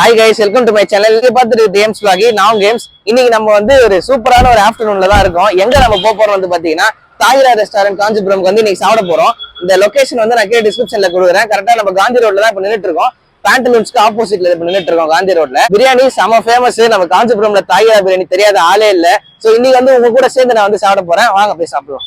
Hi guys welcome to my channel இங்க பார்த்துட்டு games வாகி நான் கேம்ஸ் இன்னைக்கு நம்ம வந்து ஒரு சூப்பரான ஒரு ஆஃப்டர்நூன்ல தான் இருக்கோம். எங்க நம்ம போக போறோம் வந்து பாத்தீங்கன்னா தாயிரா ரெஸ்டாரண்ட் காஞ்சிபுரம்க்கு வந்து இன்னைக்கு சாப்பிட போறோம். இந்த லொகேஷன் வந்து நான் கீழே டிஸ்கிரிப்ஷன்ல கொடுக்குறேன். கரெக்டா நம்ம காந்தி ரோட்ல தான் இப்ப நின்னுட்டு இருக்கோம் பேண்டலூன்ஸ்க்கு ஆப்போசிட்ல இப்ப நின்னுட்டு இருக்கோம் காந்தி ரோட்ல. பிரியாணி செம ஃபேமஸ் நம்ம காஞ்சிபுரம்ல தாயிரா பிரியாணி தெரியாத ஆளே இல்ல. சோ இன்னைக்கு வந்து உங்க கூட சேர்ந்து நான் வந்து சாப்பிட போறேன். வாங்க போய் சாப்பிடுவோம்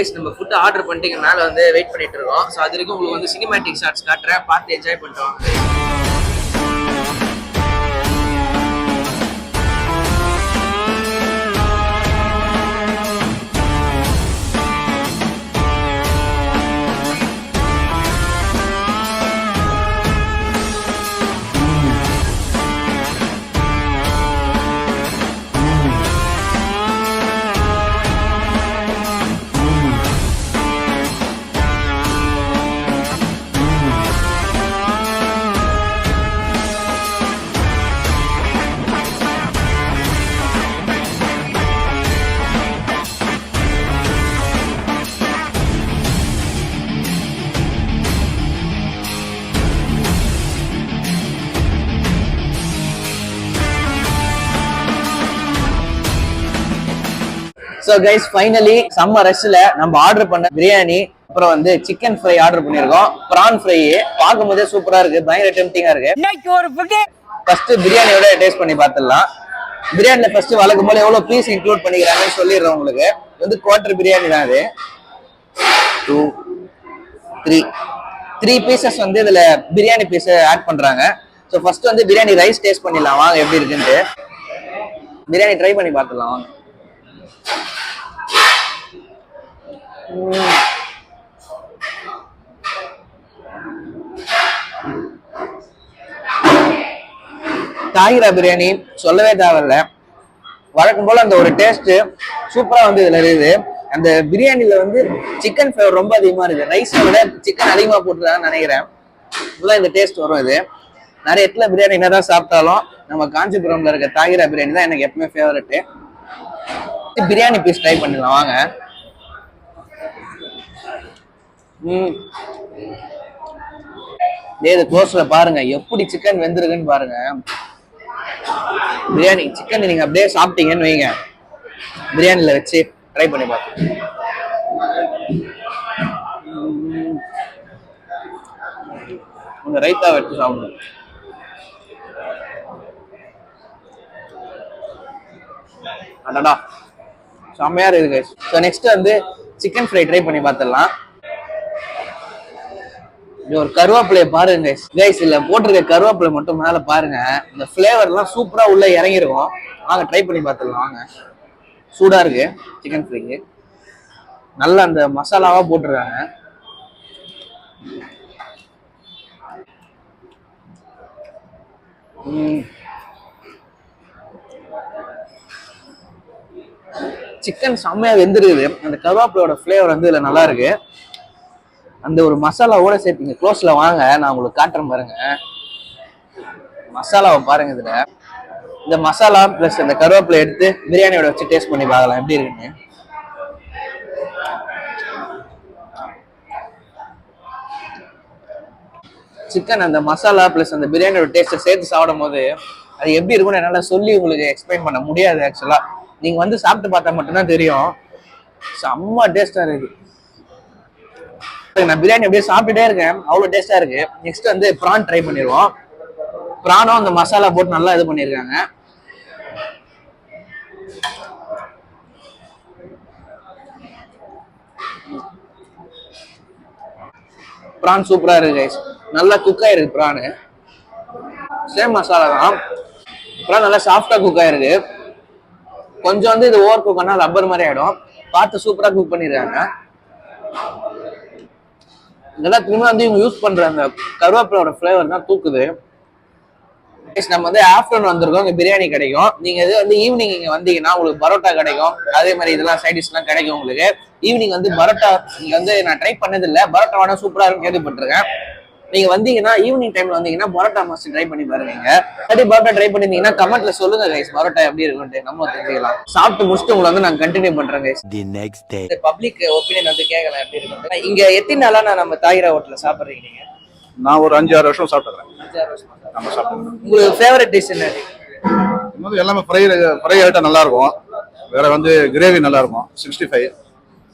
கைஸ் நம்ம ஃபுட் ஆர்டர் பண்ணிட்டு மேலே வந்து வெயிட் பண்ணிட்டு இருக்கோம். ஸோ அது வரைக்கும் உங்களுக்கு வந்து சினிமேட்டிக் ஷார்ட்ஸ் காட்டுறேன். பார்த்து என்ஜாய் பண்ணிட்டு வாங்க. ஸோ கைஸ் ஃபைனலி செம்ம ரஷ்ல நம்ம ஆர்டர் பண்ண பிரியாணி அப்புறம் வந்து சிக்கன் ஃப்ரை ஆர்டர் பண்ணியிருக்கோம். ப்ரான் ஃப்ரை பார்க்கும் போதே சூப்பரா இருக்கு. பயங்கர டெம்டிங்கா இருக்கு. ஃபர்ஸ்ட் பிரியாணியோட டேஸ்ட் பண்ணி பார்த்துடலாம். பிரியாணில ஃபர்ஸ்ட் வழக்கம் போல எவ்வளவு பீஸ் இன்க்ளூட் பண்ணிக்கிறாங்கன்னு சொல்லிடுறேன் உங்களுக்கு. வந்து குவார்டர் பிரியாணி தான் அது டூ த்ரீ த்ரீ பீசஸ் வந்து இதுல பிரியாணி பீஸ் ஆட் பண்றாங்க. ஸோ ஃபர்ஸ்ட் வந்து பிரியாணி ரைஸ் டேஸ்ட் பண்ணிடலாம். வாங்க எப்படி இருக்குன்ட்டு. பிரியாணி ட்ரை பண்ணி பார்த்துடலாம். வாங்க. தாகிரா பிரியாணி சொல்லவே தேவையில்ல. வழக்கம் போல அந்த ஒரு டேஸ்ட் சூப்பரா வந்து இதுல இருக்குது. அந்த பிரியாணில வந்து சிக்கன் ஃபிளேவர் ரொம்ப அதிகமா இருக்கு ரைஸை விட சிக்கன் அதிகமா போட்டுருக்காங்கன்னு நினைக்கிறேன். இப்பதான் இந்த டேஸ்ட் வரும் இது. நிறைய இடத்துல பிரியாணி என்னதான் சாப்பிட்டாலும் நம்ம காஞ்சிபுரம்ல இருக்க தாகிரா பிரியாணி தான் எனக்கு எப்பவுமே ஃபேவரட்டு பிரியாணி பீஸ் ட்ரை பண்ணிடலாம். வாங்க. இது க்ளோஸ்ல பாருங்க எப்படி சிக்கன் வெந்திருக்குன்னு பாருங்க. பிரியாணி சிக்கன் நீங்க அப்படியே சாப்பிட்டீங்கன்னு வைங்க. பிரியாணில வச்சு ட்ரை பண்ணி பார்த்து உங்க ரைத்தா வச்சு சாப்பிடுங்க. அடடா. செம்மையா இருக்கு ஸோ நெக்ஸ்ட் வந்து சிக்கன் ஃப்ரை ட்ரை பண்ணி பார்த்துடலாம். ஒரு கருவேப்பிலைய பாருங்க. கைஸ் இல்ல போட்டிருக்க கருவேப்பிலை மட்டும் மேல பாருங்க. இந்த ஃபிளேவர் எல்லாம் சூப்பரா உள்ள இறங்கிருக்கும். வாங்க ட்ரை பண்ணி பார்த்துக்கலாம் வாங்க. சூடா இருக்கு. சிக்கன் ஃப்ரைக்கு நல்லா அந்த மசாலாவா போட்டிருக்காங்க. சிக்கன் செம்மையா வெந்திருக்குது. அந்த கருவேப்பிலையோட ஃப்ளேவர் வந்து இதுல நல்லா இருக்கு. அந்த ஒரு மசாலாவோட சேர்த்தீங்க க்ளோஸில் வாங்க நான் உங்களுக்கு காட்டுறேன் பாருங்க. மசாலாவை பாருங்க இதில். இந்த மசாலா ப்ளஸ் இந்த கருவேப்பிலை எடுத்து பிரியாணியோட வச்சு டேஸ்ட் பண்ணி பார்க்கலாம். எப்படி இருக்குன்னு. சிக்கன் அந்த மசாலா ப்ளஸ் அந்த பிரியாணியோட டேஸ்ட்டை சேர்த்து சாப்பிடும் போது அது எப்படி இருக்கும்னு என்னால் சொல்லி உங்களுக்கு எக்ஸ்பிளைன் பண்ண முடியாது ஆக்சுவலாக நீங்கள் வந்து சாப்பிட்டு பார்த்தா மட்டும்தான் தெரியும். செம்ம டேஸ்ட்டாக இருக்குது நான் பிரியாணி அப்படியே சாப்பிட்டுட்டே இருக்கேன். அவ்வளோ டேஸ்ட்டாக இருக்கு. நெக்ஸ்ட் வந்து ப்ரான் ட்ரை பண்ணிடுவோம். ப்ரானும் அந்த மசாலா போட்டு நல்லா இது பண்ணியிருக்காங்க. ப்ரான் சூப்பரா இருக்கு கைஸ் நல்லா குக் ஆயிருக்கு ப்ரானு சேம் மசாலா தான். ப்ரான் நல்லா சாஃப்டா குக் ஆயிருக்கு. கொஞ்சம் வந்து இது ஓவர் குக் பண்ணால் ரப்பர் மாதிரி ஆகிடும் பார்த்து சூப்பரா குக் இதெல்லாம் திரும்ப வந்து இவங்க யூஸ் பண்ற அந்த கருவேப்பிலோட ஃப்ளேவர் தான் தூக்குது. நம்ம வந்து ஆஃப்டர்நூன் வந்திருக்கோம். இங்க பிரியாணி கிடைக்கும். நீங்க இது வந்து ஈவினிங் இங்க வந்தீங்கன்னா உங்களுக்கு பரோட்டா கிடைக்கும். அதே மாதிரி இதெல்லாம் சைடிஷ் எல்லாம் கிடைக்கும் உங்களுக்கு. ஈவினிங் வந்து பரோட்டா இங்க வந்து நான் ட்ரை பண்ணது இல்ல பரோட்டா வேணா சூப்பரா இருக்கும் கேள்விப்பட்டிருக்கேன். நீங்க வந்தீங்கன்னா ஈவினிங் டைம்ல வந்தீங்கன்னா பரோட்டா மஸ்ட் ட்ரை பண்ணி பாருங்க. அப்படி பரோட்டா ட்ரை பண்ணிருந்தீங்கன்னா கமெண்ட்ல சொல்லுங்க கைஸ் பரோட்டா எப்படி இருக்கும்ட்டு நம்ம தெரிஞ்சுக்கலாம் சாப்பிட்டு முடிச்சுட்டு உங்களை வந்து நாங்க கண்டினியூ பண்றோம் கைஸ் next day. இந்த பப்ளிக் ஒப்பீனியன் வந்து கேட்கலாம் எப்படி இருக்கும் இங்க எத்தனை நாளா நான் நம்ம தாயிரா ஹோட்டல்ல சாப்பிடுறீங்க நீங்க? நான் ஒரு அஞ்சு ஆறு வருஷம் சாப்பிட்டுறேன் அஞ்சாறு வருஷமா சாப்பிடுறீங்க. நம்ம சாப்பிட்டுறேன் உங்களுக்கு ஃபேவரட் டிஷ் என்ன? எல்லாமே ஃப்ரை ஃப்ரை ஐட்டம் நல்லா இருக்கும் வேற வந்து கிரேவி நல்லா இருக்கும் சிக்ஸ்டி ஃபைவ்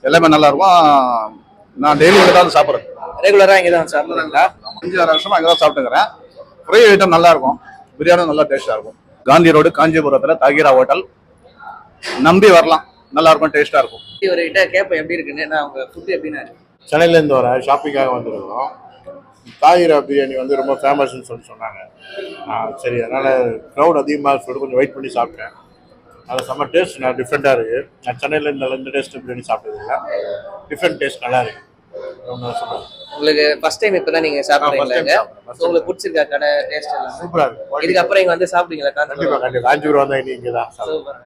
எல்லாமே நல்லா இருக்கும் நான் டெய்லி இங்கே தான் சாப்பிட்றேன். ரெகுலரா இங்க தான் சாப்பிடுறீங்களா? அஞ்சு ஆறு வருஷமா அங்கே தான் சாப்பிட்டுக்கிறேன். ஃப்ரை ஐட்டம் நல்லா இருக்கும் பிரியாணி நல்லா டேஸ்டாக இருக்கும். காந்தி ரோடு காஞ்சிபுரத்தில் தாகிரா ஹோட்டல் நம்பி வரலாம். நல்லா இருக்கும் டேஸ்டாக இருக்கும். இவர்கிட்ட கேட்பேன் எப்படி இருக்குன்னு. நான் உங்க ஃபுட் எப்படின்னா சென்னையிலேருந்து வரேன் ஷாப்பிங்காக வந்திருக்கோம் தாயிரா பிரியாணி வந்து ரொம்ப ஃபேமஸ்னு சொல்லி சொன்னாங்க. ஆ, சரி அதனால் க்ரௌட் அதிகமாக சொல்லிட்டு கொஞ்சம் வெயிட் பண்ணி சாப்பிட்டேன். அது செம்ம டேஸ்ட் நான் டிஃப்ரெண்ட்டாக இருக்குது நான் சென்னையில் இந்த இந்த டேஸ்ட் பிரியாணி சாப்பிட்டதில்ல டிஃப்ரெண்ட் டேஸ்ட் நல்லா இருக்கு. ரொம்ப சொல்லுவேன் உங்களுக்கு ஃபர்ஸ்ட் டைம் நீங்க இங்க? சாப்பிடுறேன். First time. உங்களுக்கு பிடிச்சிருக்கா கடை டேஸ்ட் எல்லாம் சூப்பராக இருக்கு இதுக்கப்புறம் இங்க வந்து சாப்பிடுவீங்களா கண்டிப்பாக கண்டிப்பாக காஞ்சிபுரம் வந்தால் இனி இங்கே தான். சூப்பர்